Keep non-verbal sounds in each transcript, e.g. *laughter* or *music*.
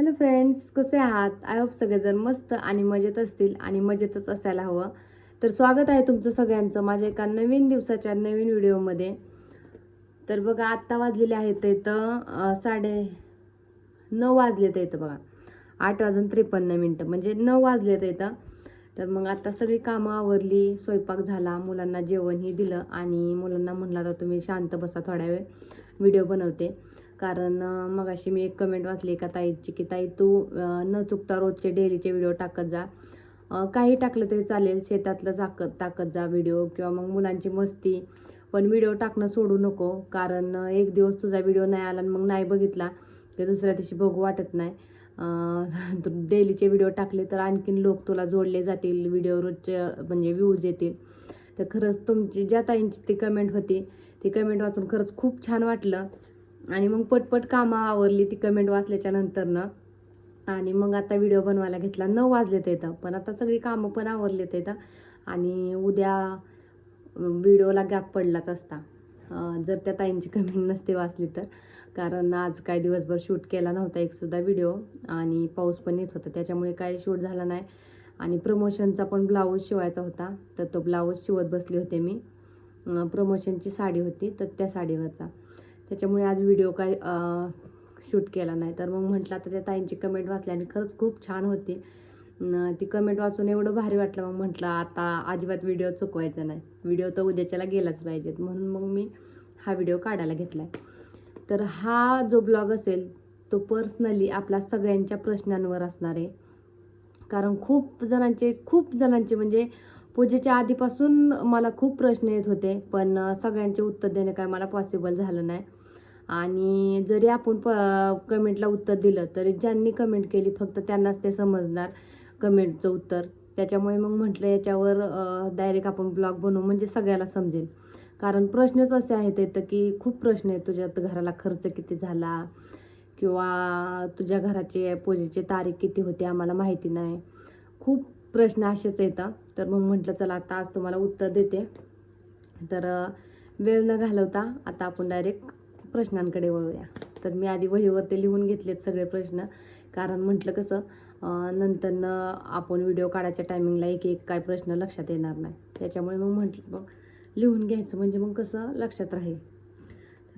Hello friends कसे आहात? I hope सगळेजण मस्त आणि मजेत असतील आणि मजेतच असायला हवं. तर स्वागत आहे तुमचं सगळ्यांचं माझ्या एका नवीन दिवसाच्या नवीन व्हिडिओमध्ये. तर बघा आत्ता वाजलेले आहेत इथं साडे नऊ वाजलेत इथं बघा. आठ वाजून त्रेपन्न मिनटं म्हणजे नऊ वाजलेत इथं तर. मग आत्ता सगळी कामं आवरली स्वयंपाक झाला मुलांना जेवणही दिलं आणि मुलांना म्हणलं आता तुम्ही शांत बसा थोड्या वेळ व्हिडिओ बनवते. कारण मगाशी मी एक कमेंट वाचली एका ताईची की ताई तू न चुकता रोजचे डेलीचे व्हिडिओ टाकत जा. काही टाकलं तरी चालेल शेतातलं टाकत टाकत जा व्हिडिओ किंवा मग मुलांची मस्ती. पण व्हिडिओ टाकणं सोडू नको कारण एक दिवस तुझा व्हिडिओ नाही आला आणि मग नाही बघितला की दुसऱ्या दिवशी बघू वाटत नाही. *laughs* डेलीचे व्हिडिओ टाकले तर आणखीन लोक तुला जोडले जातील व्हिडिओ रोजचे म्हणजे व्ह्यूज येतील. तर खरंच तुमची ज्या ताईंची ती कमेंट होती ती कमेंट वाचून खरंच खूप छान वाटलं. आणि मग पटपट कामं आवरली ती कमेंट वाचल्याच्या नंतरनं. आणि मग आता व्हिडिओ बनवायला घेतला. न वाजलेत येतं पण आता सगळी कामं पण आवरलेत येतं आणि उद्या व्हिडिओला गॅप पडलाच असता. जर त्या ताईंची कमेंट नसते वाचली तर. कारण आज काय दिवसभर शूट केला नव्हता एकसुद्धा व्हिडिओ आणि पाऊस पण येत होता त्याच्यामुळे काय शूट झाला नाही. आणि प्रमोशनचा पण ब्लाऊज शिवायचा होता. तर तो ब्लाऊज शिवत बसले होते मी. प्रमोशनची साडी होती तर त्या साडीवरचा. त्याच्यामुळे आज व्हिडिओ काय शूट केला नाही. तर मग म्हटलं आता त्या ताईंची कमेंट वाचली आणि खरंच खूप छान होती. ती कमेंट वाचून एवढं भारी वाटलं. मग म्हटलं आता अजिबात व्हिडिओ चुकवायचा नाही. व्हिडिओ तर उद्याच्याला गेलाच पाहिजेत. म्हणून मग मी हा व्हिडिओ काढायला घेतला तर हा जो ब्लॉग असेल तो पर्सनली आपल्या सगळ्यांच्या प्रश्नांवर असणार आहे. कारण खूप जणांचे खूप जणांचे म्हणजे पूजेच्या आधीपासून मला खूप प्रश्न येत होते. पण सगळ्यांचे उत्तर देणं काय मला पॉसिबल झालं नाही. आणि जरी आपण प कमेंटला उत्तर दिलं तरी ज्यांनी कमेंट केली फक्त त्यांनाच ते समजणार कमेंटचं उत्तर. त्याच्यामुळे मग म्हटलं याच्यावर डायरेक्ट आपण ब्लॉग बनवू म्हणजे सगळ्याला समजेल. कारण प्रश्नच असे आहेत इथं की खूप प्रश्न आहेत तुझ्या घराला खर्च किती झाला किंवा तुझ्या घराचे पूजेची तारीख किती होती आम्हाला माहिती नाही. खूप प्रश्न असेच येतात तर मग म्हटलं चला आता आज तुम्हाला उत्तर देते. तर वेळ न घालवता आता आपण डायरेक्ट प्रश्नांकडे वळूया. तर मी आधी वहीवरती लिहून घेतलेत सगळे प्रश्न. कारण म्हटलं कसं नंतरनं आपण व्हिडिओ काढायच्या टायमिंगला एक एक काय प्रश्न लक्षात येणार नाही. त्याच्यामुळे मग म्हटलं मग लिहून घ्यायचं म्हणजे मग कसं लक्षात राहील.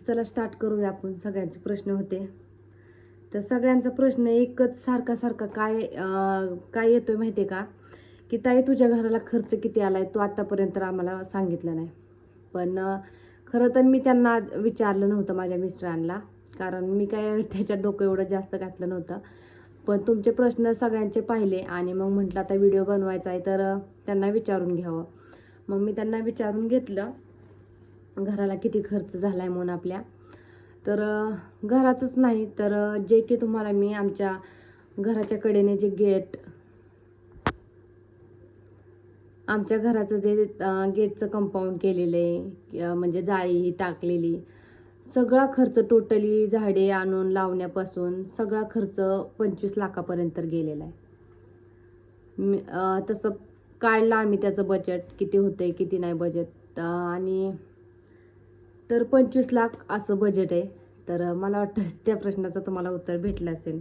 चला स्टार्ट करूया आपण. सगळ्यांचे प्रश्न होते. तर सगळ्यांचा प्रश्न एकच सारखा सारखा काय काय येतोय माहिती आहे का? की ताई तुझ्या घराला खर्च किती आलाय? तू आतापर्यंत आम्हाला सांगितलं नाही. पण खरं तर मी त्यांना विचारलं नव्हतं माझ्या मिस्टरांना कारण मी काय त्याच्यात डोकं एवढं जास्त घातलं नव्हतं. पण तुमचे प्रश्न सगळ्यांचे पाहिले आणि मग म्हटलं आता व्हिडिओ बनवायचा आहे तर त्यांना विचारून घ्यावं. मग मी त्यांना विचारून घेतलं घराला किती खर्च झाला आहे म्हणून आपल्या? तर घराचंच नाही तर जे की तुम्हाला मी आमच्या घराच्या कडेने जे गेट आमच्या घराचं जे गेटचं कंपाऊंड केलेलं आहे म्हणजे जाळी ही टाकलेली सगळा खर्च टोटली झाडे आणून लावण्यापासून सगळा खर्च पंचवीस लाखापर्यंत गेलेला आहे. मी तसं काढलं आम्ही त्याचं बजेट किती होतं आहे किती नाही बजेट आणि तर पंचवीस लाख असं बजेट आहे. तर मला वाटतं त्या प्रश्नाचं तुम्हाला उत्तर भेटलं असेल.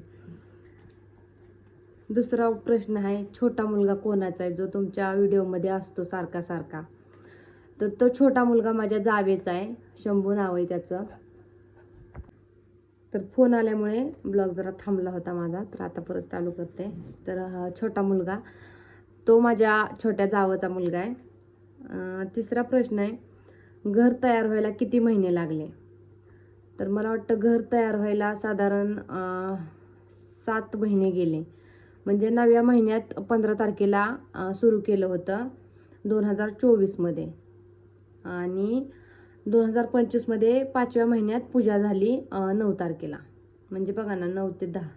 दुसरा प्रश्न आहे छोटा मुलगा कोणाचा आहे? जो तुमच्या व्हिडिओमध्ये असतो सारखा सारखा. तर तो छोटा मुलगा माझ्या जावेचा आहे. शंभू नाव आहे त्याचं. तर फोन आल्यामुळे ब्लॉग जरा थांबला होता माझा तर आता परत चालू करते. तर हा छोटा मुलगा तो माझ्या छोट्या जावाचा मुलगा आहे. तिसरा प्रश्न आहे घर तयार व्हायला किती महिने लागले? तर मला वाटतं घर तयार व्हायला साधारण सात महिने गेले. म्हणजे नवव्या महिन्यात पंधरा तारखेला सुरू केलं होतं दोन हजार चोवीसमध्ये आणि दोन हजार पंचवीसमध्ये पाचव्या महिन्यात पूजा झाली नऊ तारखेला. म्हणजे बघा ना नऊ ते दहा.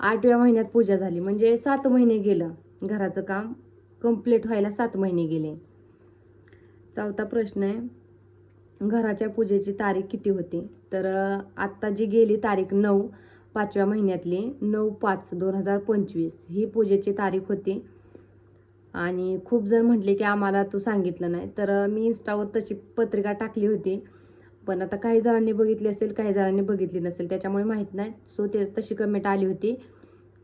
आठव्या महिन्यात पूजा झाली. म्हणजे सात महिने गेलं घराचं काम. कंप्लीट व्हायला सात महिने गेले. चौथा प्रश्न आहे घराच्या पूजेची तारीख किती होती? तर आत्ता जी गेली तारीख नऊ पाचव्या महिन्यातली नऊ पाच दोन हजार पंचवीस ही पूजेची तारीख होती. आणि खूप जण म्हटले की आम्हाला तू सांगितलं नाही. तर मी इन्स्टावर तशी पत्रिका टाकली होती. पण आता काही जणांनी बघितली असेल काही जणांनी बघितली नसेल त्याच्यामुळे माहीत नाही. सो ते तशी कमेंट आली होती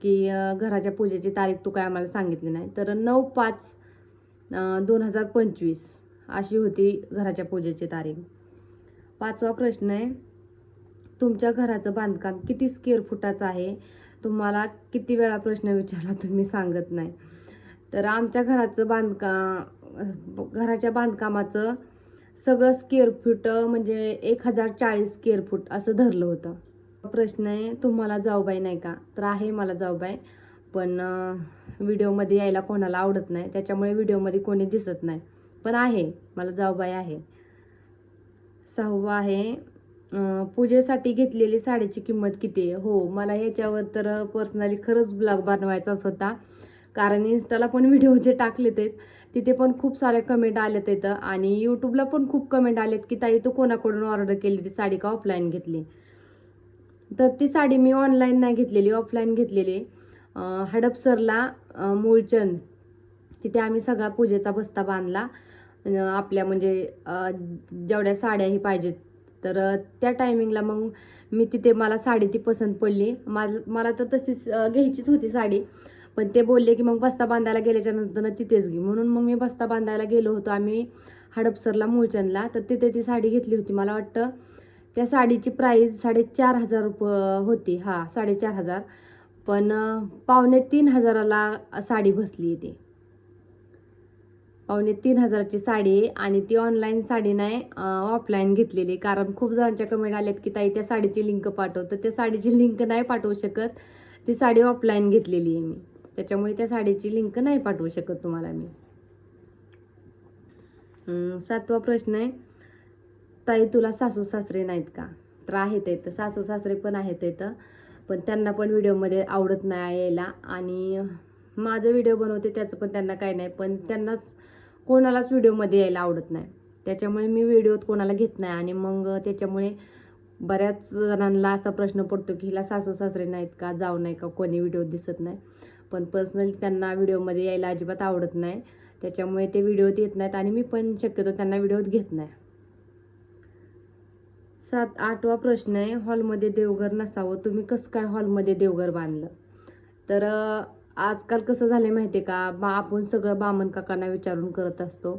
की घराच्या पूजेची तारीख तू काय आम्हाला सांगितली नाही. तर नऊ पाच दोन हजार पंचवीस अशी होती घराच्या पूजेची तारीख. पाचवा प्रश्न आहे तुमच्या घराचं बांधकाम किती स्क्वेअर फुटाचं आहे? तुम्हाला किती वेळा प्रश्न विचारला तुम्ही सांगत नाही. तर आमच्या घराचं बांधकाम घराच्या बांधकामाचं सगळं स्क्वेअर फूट म्हणजे एक हजार चाळीस स्क्वेअर फूट असं धरलं होतं. प्रश्न आहे तुम्हाला जाऊबाई नाही का? तर आहे मला जाऊबाई पण व्हिडिओमध्ये यायला कोणाला आवडत नाही त्याच्यामुळे व्हिडिओमध्ये कोणी दिसत नाही. पण आहे मला जाऊबाई आहे. सहावा आहे पूजेसाठी घेतलेली साडीची किंमत किती आहे? हो मला ह्याच्यावर तर पर्सनली खरंच ब्लॉग बनवायचाच होता. कारण इन्स्टाला पण व्हिडिओ जे टाकलेत आहेत तिथे पण खूप साऱ्या कमेंट आलेत येतं आणि यूट्यूबला पण खूप कमेंट आलेत की ताई तू कोणाकडून ऑर्डर केली ती साडी का ऑफलाईन घेतली? तर ती साडी मी ऑनलाईन नाही घेतलेली ऑफलाईन घेतलेली. हडपसरला मूळचंद तिथे आम्ही सगळा पूजेचा बस्ता बांधला. आपल्या म्हणजे जेवढ्या साड्याही पाहिजेत तर त्या टायमिंगला मग मी तिथे मला साडी ती पसंत पडली. माझ मला तर तशीच घ्यायचीच होती साडी. पण ते बोलले की मग बस्ता बांधायला गेल्याच्यानंतर तिथेच घे. म्हणून मग मी बस्ता बांधायला गेलो होतो आम्ही हडपसरला मूळचंदला. तर तिथे ती साडी घेतली होती. मला वाटतं त्या साडीची प्राईज साडेचार हजार रुपये होती. हां साडेचार हजार. पण पावणे तीन हजाराला साडी बसली ती. पावणे तीन हजाराची साडी आहे आणि ती ऑनलाईन साडी नाही ऑफलाईन घेतलेली कारण खूप जणांच्या कमेंट आल्यात की ताई त्या साडीची लिंक पाठव. तर त्या साडीची लिंक नाही पाठवू शकत. ती साडी ऑफलाईन घेतलेली आहे मी. त्याच्यामुळे त्या साडीची लिंक नाही पाठवू शकत तुम्हाला मी. सातवा प्रश्न आहे. ताई तुला सासू सासरे नाहीत का? तर आहेत इथं सासू सासरे पण आहेत इथं पण त्यांना पण व्हिडिओमध्ये आवडत नाही यायला. आणि माझं व्हिडिओ बनवते त्याचं पण त्यांना काही नाही. पण त्यांनाच कोणालाच व्हिडिओमध्ये यायला आवडत नाही. त्याच्यामुळे मी व्हिडिओत कोणाला घेत नाही आणि मग त्याच्यामुळे बऱ्याच जणांना असा प्रश्न पडतो की हिला सासू सासरे नाहीत का जाऊ नाही का कोणी व्हिडिओ दिसत नाही. पण पर्सनली त्यांना व्हिडिओमध्ये यायला अजिबात आवडत नाही. त्याच्यामुळे ते व्हिडिओत येत नाहीत आणि मी पण शक्यतो त्यांना व्हिडिओत घेत नाही. सात आठवा प्रश्न आहे हॉलमध्ये देवघर नसावं. तुम्ही कसं काय हॉलमध्ये देवघर बांधलं? तर आजकाल कसं झालं आहे माहिती आहे का? बा आपण सगळं बामण काकांना विचारून करत असतो.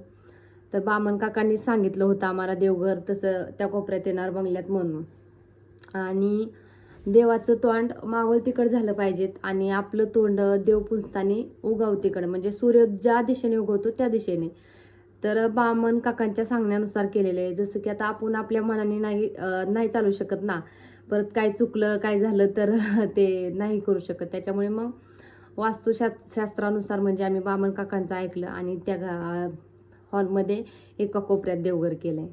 तर बामण काकांनी सांगितलं होतं आम्हाला देवघर तसं त्या कोपऱ्यात येणार बंगल्यात म्हणून. आणि देवाचं तोंड मावळ तिकड झालं पाहिजेत आणि आपलं तोंड देव पुजतानी उगाव तिकडं. म्हणजे सूर्य ज्या दिशेने उगवतो त्या दिशेने. तर बामण काकांच्या सांगण्यानुसार केलेलं आहे. जसं की आता आपण आपल्या मनाने नाही नाही चालू शकत ना. परत काय चुकलं काय झालं तर *laughs* ते नाही करू शकत. त्याच्यामुळे मग वास्तुशास्त्र शास्त्रानुसार म्हणजे आम्ही बामण काकांचं ऐकलं आणि त्या हॉलमध्ये एका कोपऱ्यात देवघर केलंय.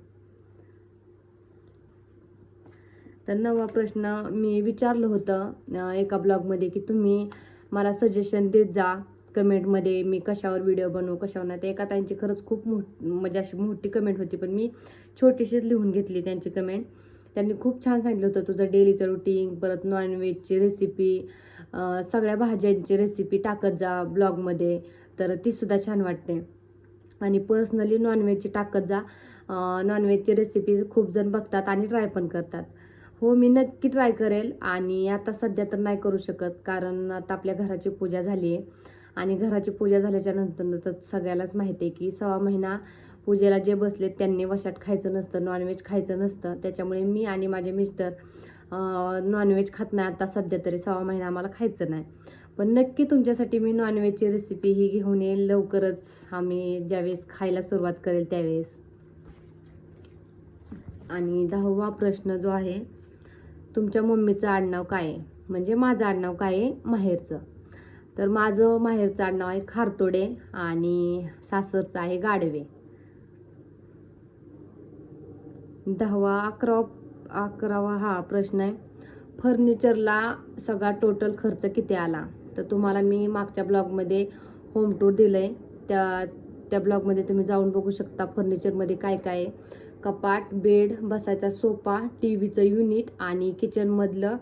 तर नवा प्रश्न मी विचारलं होतं एका ब्लॉगमध्ये की तुम्ही मला सजेशन देत जा. कमेंटमध्ये मी कशावर व्हिडिओ बनवू कशावर नाही. तर एका त्यांची खरंच खूप मोठ म्हणजे अशी मोठी कमेंट होती पण मी छोटीशीच लिहून घेतली त्यांची कमेंट त्यांनी खूप छान सांगितलं होतं तुझं डेलीचं रुटीन परत नॉनव्हेजची रेसिपी सगळ्या भाज्यांची रेसिपी टाकत जा ब्लॉगमध्ये तर तीसुद्धा छान वाटते. आणि पर्सनली नॉनव्हेजची टाकत जा. नॉनव्हेजची रेसिपी खूप जण बघतात आणि ट्राय पण करतात. हो मी नक्की ट्राय करेल आणि आता सध्या तर नाही करू शकत कारण आता आपल्या घराची पूजा झाली आहे आणि घराची पूजा झाल्याच्यानंतर तर सगळ्यालाच माहिती आहे की सव्वा महिना पूजेला जे बसले त्यांनी वशात खायचं नसतं नॉनव्हेज खायचं नसतं. त्याच्यामुळे मी आणि माझे मिस्टर नॉनव्हेज खात नाही. आता सध्या तरी सव्वा महिना आम्हाला खायचं नाही. पण नक्की तुमच्यासाठी मी नॉनव्हेजची रेसिपी ही घेऊन येईल लवकरच आम्ही ज्यावेळेस खायला सुरुवात करेल त्यावेळेस. आणि दहावा प्रश्न जो आहे तुमच्या मम्मीचं आडनाव काय आहे? म्हणजे माझं आडनाव काय आहे? माहेरचं. तर माझं माहेरचं आडनाव आहे खारतोडे आणि सासरचं आहे गाडवे दहावा अकरावा अकरावा हा प्रश्न आहे. फर्निचरला सगळा टोटल खर्च किती आला? तर तुम्हाला मी मागच्या ब्लॉगमध्ये होम टूर दिलं आहे त्या त्या ब्लॉगमध्ये तुम्ही जाऊन बघू शकता फर्निचरमध्ये काय काय आहे. कपाट बेड बसायचा सोफा टी व्हीचं युनिट आणि किचनमधलं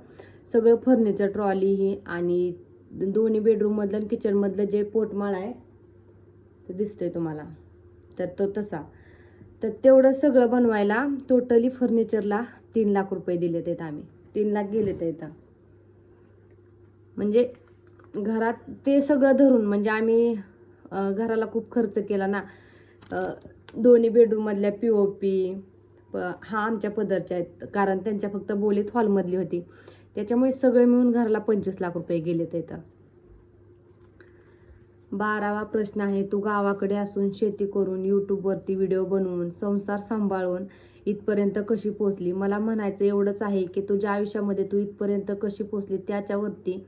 सगळं फर्निचर ट्रॉली ही आणि दोन्ही बेडरूममधलं आणि किचनमधलं जे पोटमाळ आहे ते दिसतंय तुम्हाला. तर तो तसा. तर तेवढं सगळं बनवायला टोटली फर्निचरला तीन लाख रुपये दिले आहेत आम्ही. तीन लाख गेले ते इथं म्हणजे घरात ते सगळं धरून म्हणजे आम्ही घराला खूप खर्च केला ना. दोन्ही बेडरूममधल्या पी ओ पी हा आमच्या पदरच्या आहेत. कारण त्यांच्या फक्त बोलीत हॉलमधली होती. त्याच्यामुळे सगळे मिळून घराला पंचवीस लाख रुपये गेले इथं बारावा प्रश्न आहे तू गावाकडे असून शेती करून यूट्यूबवरती व्हिडिओ बनवून संसार सांभाळून इथपर्यंत कशी पोचली मला म्हणायचं एवढंच आहे की तुझ्या आयुष्यामध्ये तू इथपर्यंत कशी पोचली त्याच्यावरती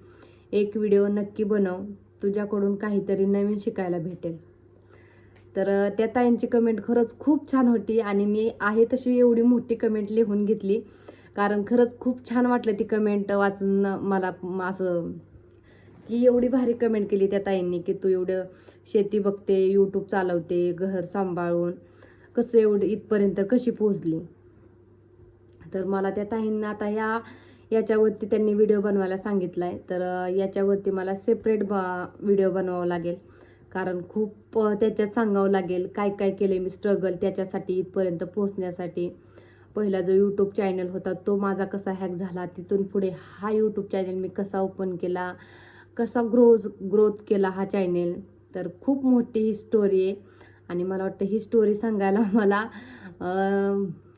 एक व्हिडिओ नक्की बनव. तुझ्याकडून काहीतरी नवीन शिकायला भेटेल. तर त्या ताईंची कमेंट खरंच खूप छान होती आणि मी आहे तशी एवढी मोठी कमेंट लिहून घेतली. कारण खरंच खूप छान वाटलं ती कमेंट वाचून मला असं की एवढी भारी कमेंट केली त्या ताईंनी की तू एवढं शेती बघते यूट्यूब चालवते घर सांभाळून कसं एवढं इथपर्यंत कशी पोहोचली? तर मला त्या ताईंना आता ह्या याच्यावरती त्यांनी व्हिडिओ बनवायला सांगितला आहे तर याच्यावरती मला सेपरेट ब व्हिडिओ बनवावा लागेल. कारण खूप त्याच्यात सांगावं लागेल काय काय केले मी स्ट्रगल त्याच्यासाठी इथपर्यंत पोहोचण्यासाठी. पहिला जो यूट्यूब चॅनल होता तो माझा कसा हॅक झाला तिथून पुढे हा यूट्यूब चॅनल मी कसा ओपन केला कसा ग्रोज ग्रोथ केला हा चॅनेल तर खूप मोठी ही स्टोरी आहे. आणि मला वाटतं ही स्टोरी सांगायला *laughs* मला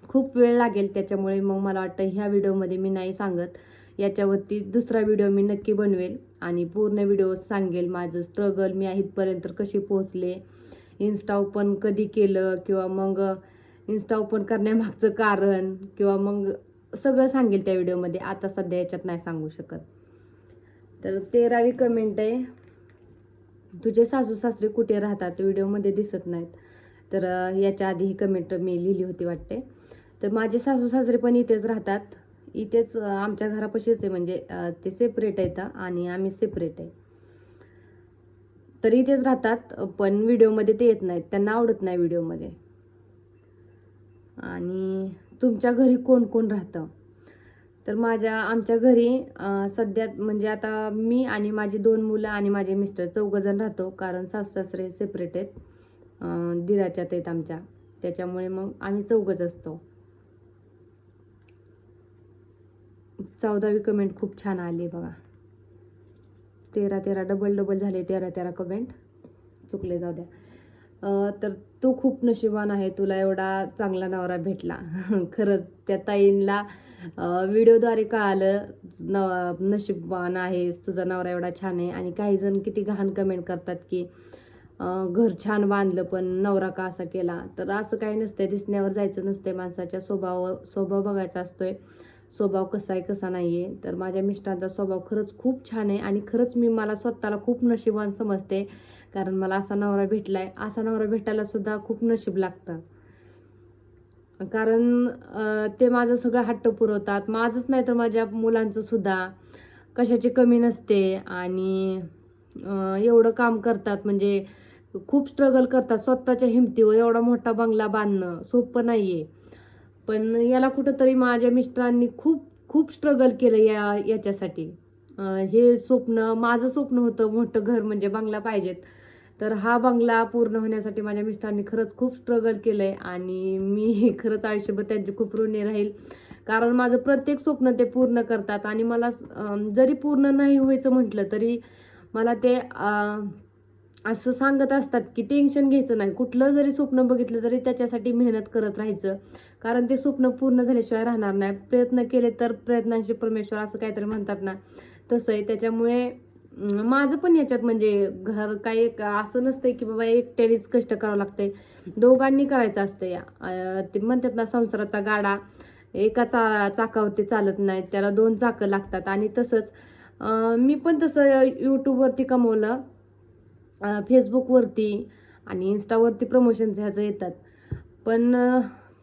खूप वेळ लागेल त्याच्यामुळे मग मला वाटतं ह्या व्हिडिओमध्ये मी नाही सांगत. याच्यावरती दुसरा व्हिडिओ मी नक्की बनवेल आणि पूर्ण व्हिडिओ सांगेल माझं स्ट्रगल मी इथपर्यंत कशी पोहोचले इन्स्टा ओपन कधी केलं किंवा मग इन्स्टा ओपन करण्यामागचं कारण किंवा मग सगळं सांगेल त्या व्हिडिओमध्ये आता सध्या याच्यात नाही सांगू शकत. तर तेरावी कमेंट आहे. तुझे सासू सासरे कुठे राहतात? व्हिडिओमध्ये दिसत नाहीत. तर याच्या आधी ही कमेंट मी लिहिली होती वाटते. तर माझे सासू सासरे पण इथेच राहतात. इथेच आमच्या घरापाशीच आहे. म्हणजे ते सेपरेट आहेत आणि आम्ही सेपरेट आहे. तर इथेच राहतात पण व्हिडिओमध्ये ते येत नाहीत. त्यांना आवडत नाही व्हिडिओमध्ये आणि तुमच्या घरी कोण कोण राहतं? तर माझ्या आमच्या घरी सध्या म्हणजे आता मी आणि माझी दोन मुलं आणि माझे मिस्टर चौघजण राहतो कारण सास सासरे सेपरेट आहेत दिराच्यात आहेत आमच्या. त्याच्यामुळे मग आम्ही चौघच असतो. चौदावी कमेंट खूप छान आली बघा. तेरा तेरा डबल डबल झाले तेरा तेरा कमेंट चुकले जाऊ द्या. तर तू खूप नशिबान आहे तुला एवढा चांगला नवरा भेटला. *laughs* खरंच त्या ताईंला व्हिडिओद्वारे कळालं न नशीबवान आहेस तुझा नवरा एवढा छान आहे आणि काही जण किती घाण कमेंट करतात की घर छान बांधलं पण नवरा का असा केला? तर असं काही नसतंय दिसण्यावर जायचं नसतंय माणसाच्या स्वभाव स्वभाव बघायचा असतोय. स्वभाव कसा आहे कसा नाही आहे तर माझ्या मिस्टरांचा स्वभाव खरंच खूप छान आहे आणि खरंच मी मला स्वतःला खूप नशिबान समजते. कारण मला असा नवरा भेटला आहे असा नवरा भेटायला सुद्धा खूप नशीब लागतं. कारण ते माझं सगळं हट्ट पुरवतात. माझंच नाही तर माझ्या मुलांचं सुद्धा. कशाची कमी नसते आणि एवढं काम करतात. म्हणजे खूप स्ट्रगल करतात स्वतःच्या हिमतीवर एवढा मोठा बंगला बांधणं. सोपं नाही आहे पण याला कुठंतरी माझ्या मिस्टरांनी खूप खूप स्ट्रगल केलं या याच्यासाठी. हे स्वप्न माझं स्वप्न होतं मोठं घर म्हणजे बंगला पाहिजेत. तर हा बंगला पूर्ण होण्यासाठी माझ्या मिस्टरांनी खरंच खूप स्ट्रगल केलं आहे आणि मी *laughs* खरंच आयुष्यभर त्यांचे खूप ऋणी राहील. कारण माझं प्रत्येक स्वप्न ते पूर्ण करतात आणि मला जरी पूर्ण नाही व्हायचं म्हटलं तरी मला ते असं सांगत असतात की टेन्शन घ्यायचं नाही. कुठलं जरी स्वप्न बघितलं तरी त्याच्यासाठी मेहनत करत राहायचं. कारण ते स्वप्न पूर्ण झाल्याशिवाय राहणार नाही. प्रयत्न केले तर प्रयत्नांशी परमेश्वर असं काहीतरी म्हणतात ना. तसं आहे त्याच्यामुळे माझं पण याच्यात म्हणजे घर काही एक असं नसतंय की बाबा एकट्यानेच कष्ट करावं लागतंय. दोघांनी करायचं असतं या. ते म्हणतात ना संसाराचा गाडा एका चा चाकावरती चालत नाही त्याला दोन चाकं लागतात आणि तसंच. मी पण तसं यूट्यूबवरती कमवलं. फेसबुकवरती आणि इन्स्टावरती प्रमोशन्स ह्याचं येतात. पण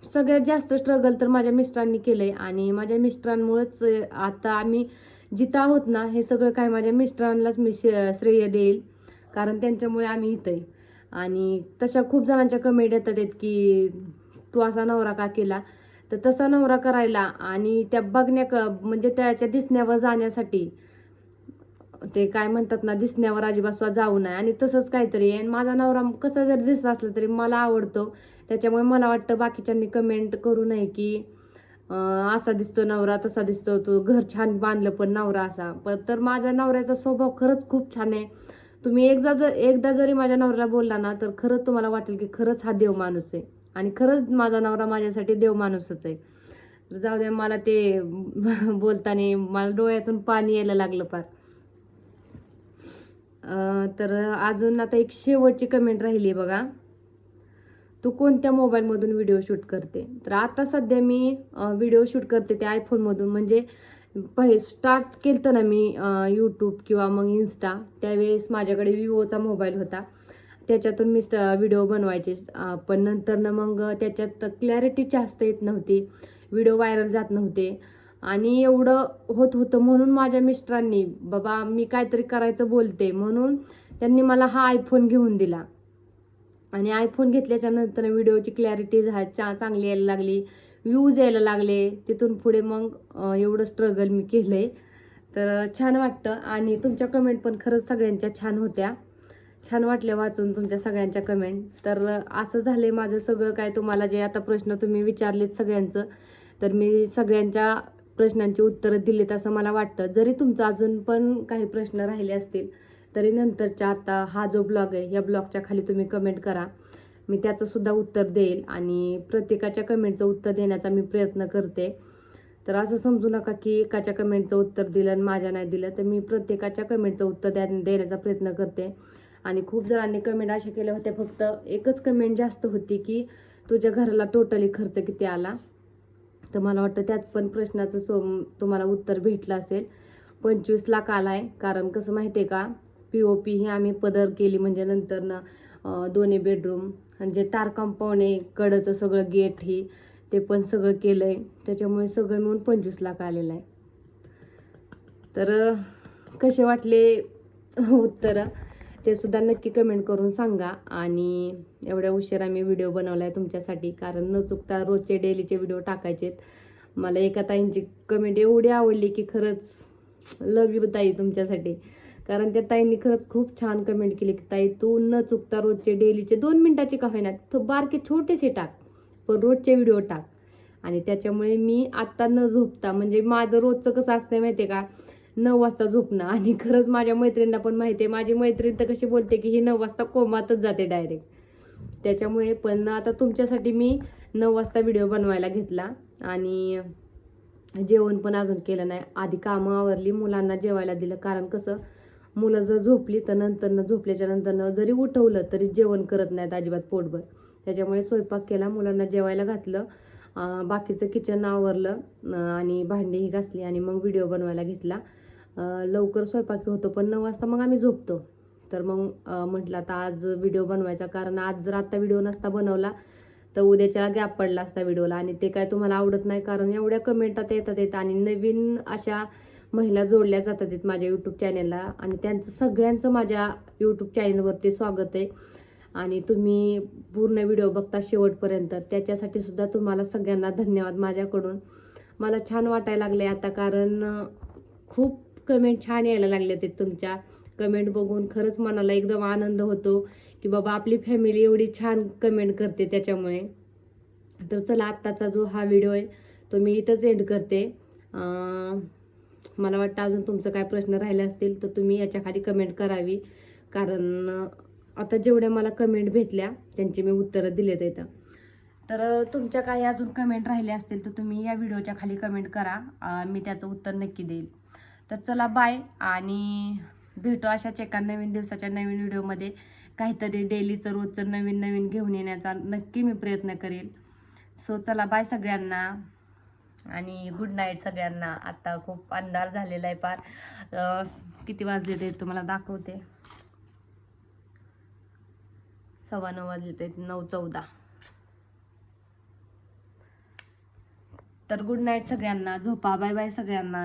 सगळ्यात जास्त स्ट्रगल तर माझ्या मिस्टरांनी केलं आहे आणि माझ्या मिस्टरांमुळेच आता आम्ही जिथं आहोत ना हे सगळं काय माझ्या मिस्टरांनाच मी श्रेय देईल. कारण त्यांच्यामुळे आम्ही इथं आहे. आणि तशा खूप जणांच्या कमेंट येतात आहेत की तू असा नवरा का केला? तर तसा नवरा करायला आणि त्या बघण्या क- म्हणजे त्याच्या दिसण्यावर जाण्यासाठी ते काय म्हणतात ना दिसण्यावर अजिबात जाऊ नये. आणि तसंच काहीतरी आहे. आणि माझा नवरा कसा जरी दिसला असला तरी मला आवडतो. त्याच्यामुळे मला वाटतं बाकीच्यांनी कमेंट करू नये की असा दिसतो नवरा तसा दिसतो तो. घर छान बांधलं पण नवरा असा. पण तर माझ्या नवऱ्याचा स्वभाव खरंच खूप छान आहे. तुम्ही एकदा जर एकदा जरी माझ्या नवऱ्याला बोलला ना तर खरंच तुम्हाला वाटेल की खरंच हा देव माणूस आहे. आणि खरंच माझा नवरा माझ्यासाठी देव माणूसच आहे. जाऊ द्या मला ते *laughs* बोलताना मला डोळ्यातून पाणी यायला लागलं फार. तर अजून आता एक शेवटची कमेंट राहिली बघा. तू कोणत्या मोबाईलमधून व्हिडिओ शूट करते? तर आता सध्या मी व्हिडिओ शूट करते ते आयफोनमधून म्हणजे पहि स्टार्ट केलं ना मी यूट्यूब किंवा मग इन्स्टा त्यावेळेस माझ्याकडे विवोचा मोबाईल होता. त्याच्यातून मी व्हिडिओ बनवायचे. पण नंतर ना मग त्याच्यात क्लॅरिटी जास्त येत नव्हती. व्हिडिओ व्हायरल जात नव्हते. आणि एवढं होत होतं म्हणून माझ्या मिस्टरांनी बाबा मी काहीतरी करायचं बोलते. म्हणून त्यांनी मला हा आयफोन घेऊन दिला. आणि आयफोन घेतल्याच्या नंतर व्हिडिओची क्लॅरिटी झा चा चांगली यायला लागली व्ह्यूज यायला लागले. तिथून पुढे मग एवढं स्ट्रगल मी केलं आहे तर छान वाटतं. आणि तुमच्या कमेंट पण खरंच सगळ्यांच्या छान होत्या. छान वाटल्या वाचून तुमच्या सगळ्यांच्या कमेंट तर असं झालं आहे माझं सगळं काय तुम्हाला जे आता प्रश्न तुम्ही विचारलेत सगळ्यांचं. तर मी सगळ्यांच्या प्रश्नांची उत्तरं दिलीत असं मला वाटतं. जरी तुमचं अजून पण काही प्रश्न राहिले असतील तरी नंतरच्या आता हा जो ब्लॉग आहे या ब्लॉगच्या खाली तुम्ही कमेंट करा. मी त्याचंसुद्धा उत्तर देईल आणि प्रत्येकाच्या कमेंटचं उत्तर देण्याचा मी प्रयत्न करते. तर असं समजू नका की एकाच्या कमेंटचं उत्तर दिलं आणि माझ्या नाही दिलं तर मी प्रत्येकाच्या कमेंटचं उत्तर द्या देण्याचा प्रयत्न करते. आणि खूप जणांनी कमेंट अशा केल्या होत्या फक्त एकच कमेंट जास्त होती की तुझ्या घराला टोटली खर्च किती आला? तर मला वाटतं त्यात पण प्रश्नाचं सो तुम्हाला उत्तर भेटलं असेल. पंचवीस लाख आला आहे कारण कसं माहिती आहे का? पी ओ पी ही आम्ही पदर केली म्हणजे नंतरनं दोन्ही बेडरूम म्हणजे तार कंपाऊंड आहे कडचं सगळं गेट ही ते पण सगळं केलं आहे त्याच्यामुळे सगळं मिळून पंचवीस लाख आलेलं आहे. तर कसे वाटले उत्तरं? ते सुद्धा नक्की कमेंट करून सांगा. आणि एवढ्या उशिरा मी व्हिडिओ बनवला आहे तुमच्यासाठी कारण न चुकता रोजचे डेलीचे व्हिडिओ टाकायचेत. मला एका ताईंची कमेंट एवढी आवडली की खरंच लव यू ताई तुमच्यासाठी. कारण त्या ताईंनी खरंच खूप छान कमेंट केली की ताई तू न चुकता रोजचे डेलीचे दोन मिनटाचे का होईना तो बारके छोटेसे टाक पण रोजचे व्हिडिओ टाक. आणि त्याच्यामुळे मी आत्ता न झोपता म्हणजे माझं रोजचं कसं असतं माहिती आहे का? नऊ वाजता झोपणं. आणि खरंच माझ्या मैत्रिणींना पण माहिती आहे माझी मैत्रीण तर कशी बोलते की ही नऊ वाजता कोमातच जाते डायरेक्ट त्याच्यामुळे पण आता तुमच्यासाठी मी नऊ वाजता व्हिडिओ बनवायला घेतला. आणि जेवण पण अजून केलं नाही. आधी कामं आवरली मुलांना जेवायला दिलं. कारण कसं मुलं जर झोपली तर नंतरनं झोपल्याच्या नंतरनं जरी उठवलं तरी जेवण करत नाहीत अजिबात पोटभर. त्याच्यामुळे स्वयंपाक केला मुलांना जेवायला घातलं बाकीचं किचन आवरलं आणि भांडीही घासली आणि मग व्हिडिओ बनवायला घेतला. लवकर स्वयंपाकी होतो पण नऊ वाजता मग आम्ही झोपतो. तर मग म्हटलं आता आज व्हिडिओ बनवायचा कारण आज जर आता व्हिडिओ नसता बनवला तर उद्याच्या गॅप पडला असता व्हिडिओला आणि ते काय तुम्हाला आवडत नाही कारण एवढ्या कमेंट आता येतात येत आणि नवीन अशा महिला जोडल्या जातात आहेत माझ्या यूट्यूब चॅनेलला आणि त्यांचं सगळ्यांचं माझ्या यूट्यूब चॅनेलवरती स्वागत आहे. आणि तुम्ही पूर्ण व्हिडिओ बघता शेवटपर्यंत. त्याच्यासाठी सुद्धा तुम्हाला सगळ्यांना धन्यवाद माझ्याकडून. मला छान वाटायला लागले आता कारण खूप कमेंट छान यायला लागले ते तुमच्या. कमेंट बघून खरंच मनाला एकदम आनंद होतो की बाबा आपली फॅमिली एवढी छान कमेंट करते त्याच्यामुळे. तर चला आत्ताचा जो हा व्हिडिओ आहे तो मी इथंच एंड करते. मला वाटतं अजून तुमचं काय प्रश्न राहिले असतील तर तुम्ही याच्याखाली कमेंट करावी. कारण आता जेवढ्या मला कमेंट भेटल्या त्यांची मी उत्तरं दिलेत इथं. तर तुमच्या काही अजून कमेंट राहिले असतील तर तुम्ही या व्हिडिओच्या खाली कमेंट करा. मी त्याचं उत्तर नक्की देईल. तर चला बाय आणि भेटू अशाच एका नवीन दिवसाच्या नवीन व्हिडिओमध्ये. काहीतरी डेलीचं रोजचं नवीन नवीन घेऊन येण्याचा नक्की मी प्रयत्न करेल. सो चला बाय सगळ्यांना. आणि गुड नाईट सगळ्यांना. आता खूप अंधार झालेला आहे फार. किती वाजले ते तुम्हाला दाखवते. सव्वा नऊ वाजले ते नऊ चौदा. तर गुड नाईट सगळ्यांना. झोपा. बाय बाय सगळ्यांना.